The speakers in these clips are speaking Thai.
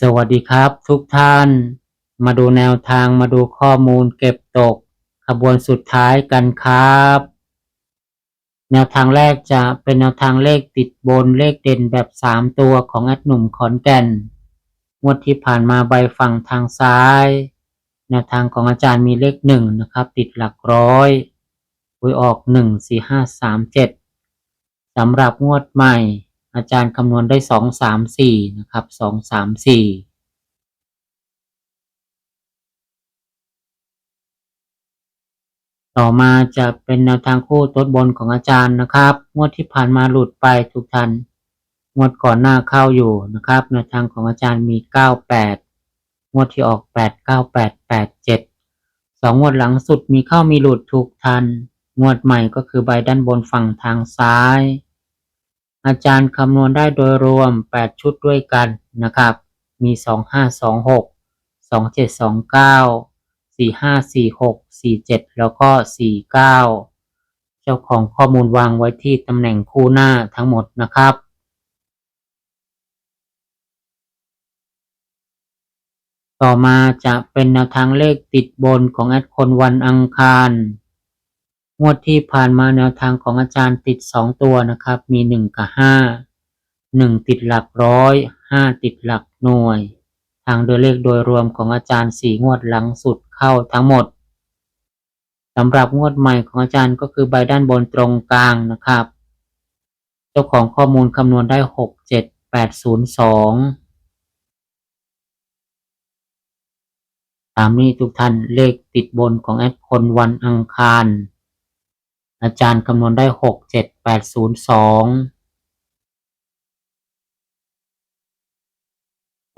สวัสดีครับทุกท่าน มาดูแนวทางมาดูข้อมูลเก็บตก ขบวนสุดท้ายกันครับ แนวทางแรกจะเป็นแนวทางเลขติดบนเลขเด่นแบบ 3 ตัวของแอดหนุ่มขอนแก่นงวดที่ผ่านมาใบฝั่งทางซ้าย แนวทางของอาจารย์มีเลขหนึ่งนะครับ ติดหลักร้อยหวยออกหนึ่งสี่ห้าสามเจ็ดสำหรับงวดใหม่ อาจารย์คำนวณได้สองสามสี่นะครับสองสามสี่ต่อมาจะเป็นแนวทางคู่ต้นบนของอาจารย์นะครับ งวดที่ผ่านมาหลุดไปทุกท่านงวดก่อนหน้าเข้าอยู่นะครับ แนวทางของอาจารย์มีเก้าแปดงวดที่ออกแปดเก้าแปดแปดเจ็ดสองงวดหลังสุดมีเข้ามีหลุดทุกทัน งวดใหม่ก็คือใบด้านบนฝั่งทางซ้าย อาจารย์คำนวณได้โดยรวม 8 ชุดด้วยกันนะครับ มี 2526 2729 4546 47 แล้วก็ 49 เจ้าของข้อมูลวางไว้ที่ตำแหน่งคู่หน้าทั้งหมดนะครับต่อมาจะเป็นแนวทางเลขติดบนของแอดคนวันอังคาร งวดที่ผ่านมาแนวทางของอาจารย์ติด 2 ตัวนะครับ มี 1 กับ 5 1 ติดหลักร้อย 5 ติดหลักหน่วย ทางโดยเลขโดยรวมของอาจารย์ 4 งวดหลังสุดเข้าทั้งหมดสำหรับงวดใหม่ของอาจารย์ก็คือใบด้านบนตรงกลางนะครับ เจ้าของข้อมูลคำนวณได้ 6 7 8 0 2ตามนี้ทุกท่านเลขติดบนของแอดคนวันอังคาร อาจารย์คำนวณได้หกเจ็ดแปดศูนย์สอง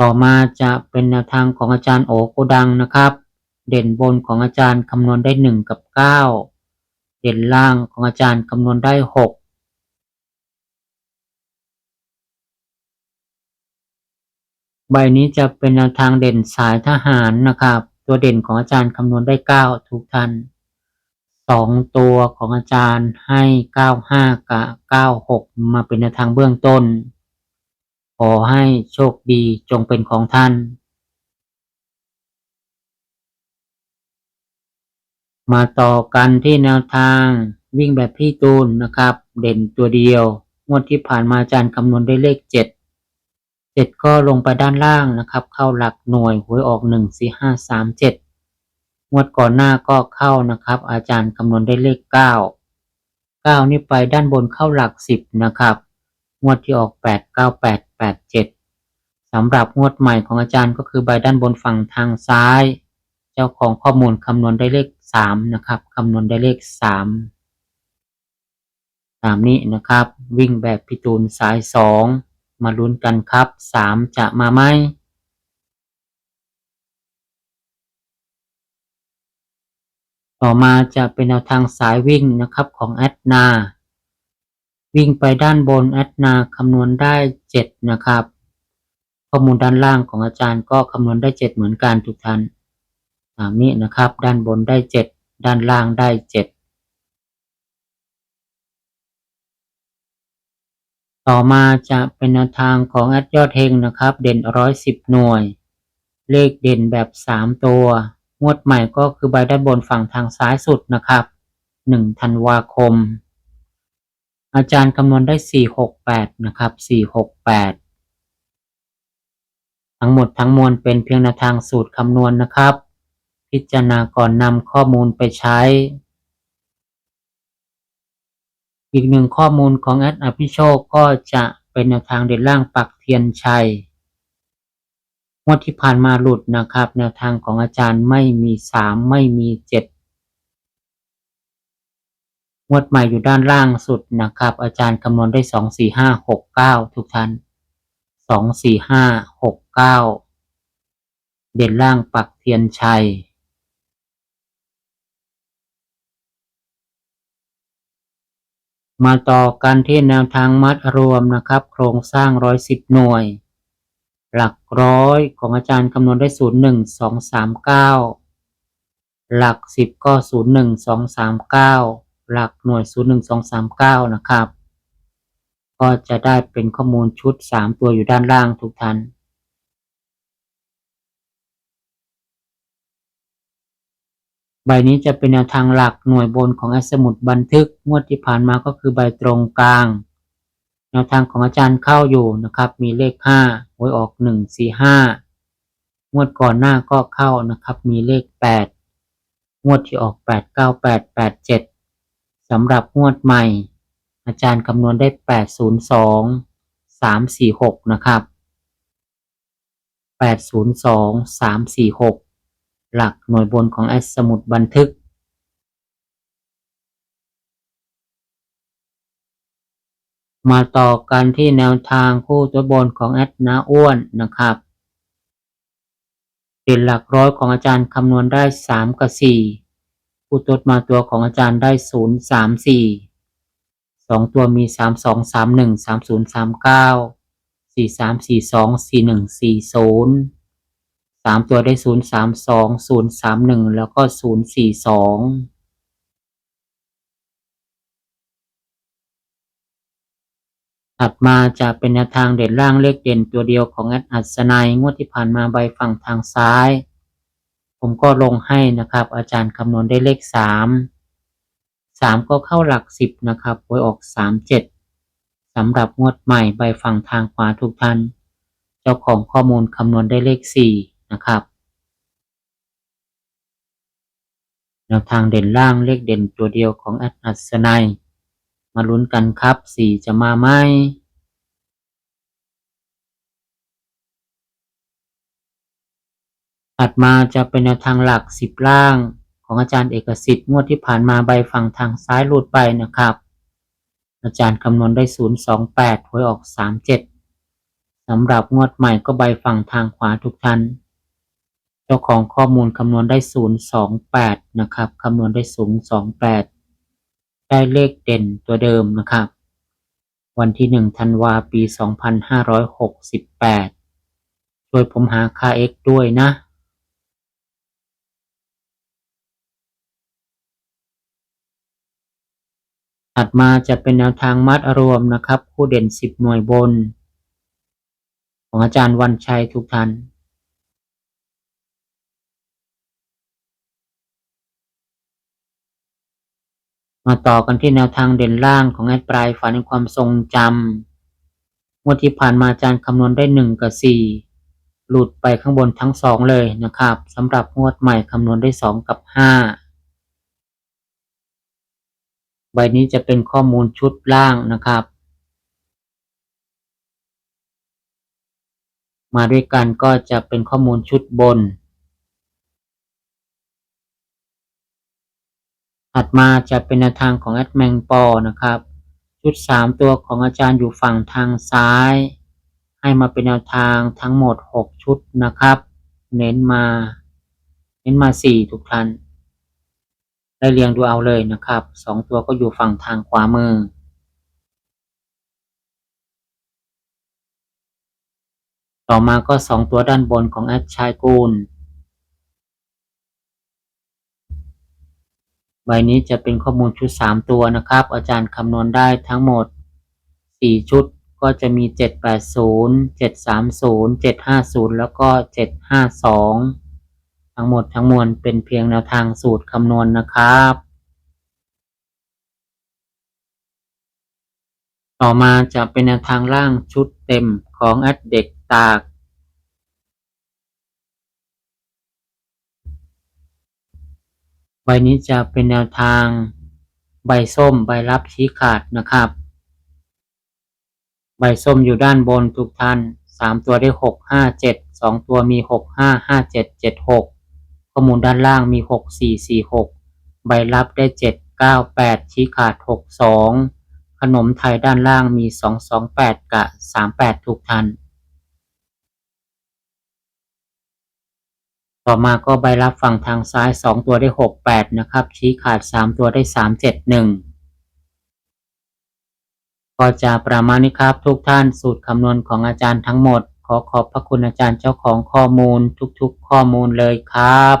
ต่อมาจะเป็นแนวทางของอาจารย์โอโกดังนะครับ เด่นบนของอาจารย์คำนวณได้หนึ่งกับเก้าเด่นล่างของอาจารย์คำนวณได้หกใบนี้จะเป็นแนวทางเด่นสายทหารนะครับ ตัวเด่นของอาจารย์คำนวณได้เก้าทุกท่าน สองตัวของอาจารย์ให้เก้าห้ากับเก้าหกมาเป็นแนวทางเบื้องต้น ขอให้โชคดีจงเป็นของท่าน มาต่อกันที่แนวทางวิ่งแบบพี่ตูนนะครับ เด่นตัวเดียว งวดที่ผ่านมาอาจารย์คำนวณได้เลขเจ็ดเจ็ดก็ลงไปด้านล่างนะครับ เข้าหลักหน่วยหวยออกหนึ่งสี่ห้าสามเจ็ด งวดก่อนหน้าก็เข้านะครับ อาจารย์คำนวณได้เลขเก้าเก้านี่ไปด้านบนเข้าหลักสิบนะครับ งวดที่ออกแปดเก้าแปดแปดเจ็ดสำหรับงวดใหม่ของอาจารย์ก็คือใบด้านบนฝั่งทางซ้าย เจ้าของข้อมูลคำนวณได้เลขสามนะครับคำนวณได้เลขสามตามนี้นะครับ วิ่งแบบพิตูนสายสองมาลุ้นกันครับสามจะมาไหม ต่อมาจะเป็นแนวทางสายวิ่งนะครับของแอดนา วิ่งไปด้านบนแอดนาคำนวณได้เจ็ดนะครับ ข้อมูลด้านล่างของอาจารย์ก็คำนวณได้เจ็ดเหมือนกันทุกท่านตามนี้นะครับ ด้านบนได้เจ็ดด้านล่างได้เจ็ดต่อมาจะเป็นแนวทางของแอดยอดเฮงนะครับ เด่นร้อยสิบหน่วย เลขเด่นแบบสามตัว งวดใหม่ก็คือใบด้านบนฝั่งทางซ้ายสุดนะครับหนึ่งธันวาคม อาจารย์คำนวณได้สี่หกแปดนะครับสี่หกแปดทั้งหมดทั้งมวลเป็นเพียงแนวทางสูตรคำนวณนะครับ พิจารณาก่อนนำข้อมูลไปใช้ อีกหนึ่งข้อมูลของแอดอภิโชคก็จะเป็นแนวทางเด่นล่างปักเทียนชัย งวดที่ผ่านมาหลุดนะครับ แนวทางของอาจารย์ไม่มีสามไม่มีเจ็ดงวดใหม่อยู่ด้านล่างสุดนะครับ อาจารย์คำนวณได้สองสี่ห้าหกเก้าทุกท่านสองสี่ห้าหกเก้าเด่นล่างปักเทียนชัยมาต่อกันที่แนวทางมัดรวมนะครับ โครงสร้างร้อยสิบหน่วย หลักร้อยของอาจารย์คำนวณได้ศูนย์หนึ่งสองสามเก้าหลักสิบก็ศูนย์หนึ่งสองสามเก้าหลักหน่วยศูนย์หนึ่งสองสามเก้านะครับ ก็จะได้เป็นข้อมูลชุดสามตัวอยู่ด้านล่างทุกท่านใบนี้จะเป็นแนวทางหลักหน่วยบนของสมุดบันทึกงวดที่ผ่านมาก็คือใบตรงกลาง แนวทางของอาจารย์เข้าอยู่นะครับ มีเลขห้าหวยออกหนึ่งสี่ห้างวดก่อนหน้าก็เข้านะครับ มีเลขแปดงวดที่ออกแปดเก้าแปดแปดเจ็ดสำหรับงวดใหม่ อาจารย์คำนวณได้แปดศูนย์สองสามสี่หกนะครับแปดศูนย์สองสามสี่หกหลักหน่วยบนของไอ้สมุดบันทึก มาต่อกันที่แนวทางคู่ตัวบนของแอดนาอ้วนนะครับเด่นหลักร้อยของอาจารย์คำนวณได้ 3 กับ 4 คู่ตัวมาตัวของอาจารย์ได้ 0 3 4 2 ตัวมี 3 2 3 1 3 0 3 9 4 3 4 2 4 1 4 0 3 ตัวได้ 0 3 2 0 3 1 แล้วก็ 0 4 2 ถัดมาจะเป็นแนวทางเด่นล่างเลขเด่นตัวเดียวของแอดอัศนัยงวดที่ผ่านมาใบฝั่งทางซ้าย ผมก็ลงให้นะครับ อาจารย์คำนวณได้เลขสามสามก็เข้าหลักสิบนะครับหวยออกสามเจ็ดสำหรับงวดใหม่ใบฝั่งทางขวาทุกท่าน เจ้าของข้อมูลคำนวณได้เลขสี่นะครับแนวทางเด่นล่างเลขเด่นตัวเดียวของแอดอัศนัย มาลุ้นกันครับสี่จะมาไหมถัดมาจะเป็นแนวทางหลักสิบล่างของอาจารย์เอกสิทธิ์งวดที่ผ่านมาใบฝั่งทางซ้ายหลุดไปนะครับ อาจารย์คำนวณได้ศูนย์สองแปดหวยออกสามเจ็ดสำหรับงวดใหม่ก็ใบฝั่งทางขวาทุกท่านเจ้าของข้อมูลคำนวณได้ศูนย์สองแปดนะครับ คำนวณได้ศูนย์สองแปด ได้เลขเด่นตัวเดิมนะครับ วันที่หนึ่งธันวาปีสองพันห้าร้อยหกสิบแปดช่วยผมหาค่า x ด้วยนะ ถัดมาจะเป็นแนวทางมัดรวมนะครับ คู่เด่นสิบหน่วยบน ของอาจารย์วันชัยทุกท่าน มาต่อกันที่แนวทางเด่นล่างของแอดปลายฝันในความทรงจำงวดที่ผ่านมาอาจารย์คำนวณได้หนึ่งกับสี่หลุดไปข้างบนทั้งสองเลยนะครับสำหรับงวดใหม่คำนวณได้สองกับห้าใบนี้จะเป็นข้อมูลชุดล่างนะครับ มาด้วยกันก็จะเป็นข้อมูลชุดบน ถัดมาจะเป็นแนวทางของแอดแมงปอนะครับ ชุดสามตัวของอาจารย์อยู่ฝั่งทางซ้าย ให้มาเป็นแนวทางทั้งหมดหกชุดนะครับ เน้นมา เน้นมาสี่ทุกท่านได้เรียงดูเอาเลยนะครับสองตัวก็อยู่ฝั่งทางขวามือต่อมาก็สองตัวด้านบนของแอดชายกูล ใบนี้จะเป็นข้อมูลชุดสามตัวนะครับ อาจารย์คำนวณได้ทั้งหมดสี่ชุดก็จะมีเจ็ดแปดศูนย์เจ็ดสามศูนย์เจ็ดห้าศูนย์แล้วก็เจ็ดห้าสองทั้งหมดทั้งมวลเป็นเพียงแนวทางสูตรคำนวณนะครับ ต่อมาจะเป็นแนวทางล่างชุดเต็มของแอดเด็กตาก ใบนี้จะเป็นแนวทาง ใบส้มใบรับชี้ขาดนะครับ ใบส้มอยู่ด้านบนทุกท่านสามตัวได้หกห้าเจ็ดสองตัวมีหกห้าห้าเจ็ดเจ็ดหกข้อมูลด้านล่างมีหกสี่สี่หกใบรับได้เจ็ดเก้าแปดชี้ขาดหกสองขนมไทยด้านล่างมีสองสองแปดกับสามแปดทุกท่าน ต่อมาก็ใบรับฝั่งทางซ้าย 2 ตัวได้ 6 8 นะครับ ชี้ขาด 3 ตัวได้ 3 7 1 ก็จะประมาณนี้ครับทุกท่านสูตรคำนวณของอาจารย์ทั้งหมด ขอขอบพระคุณอาจารย์เจ้าของข้อมูลทุกๆ ข้อมูลเลยครับ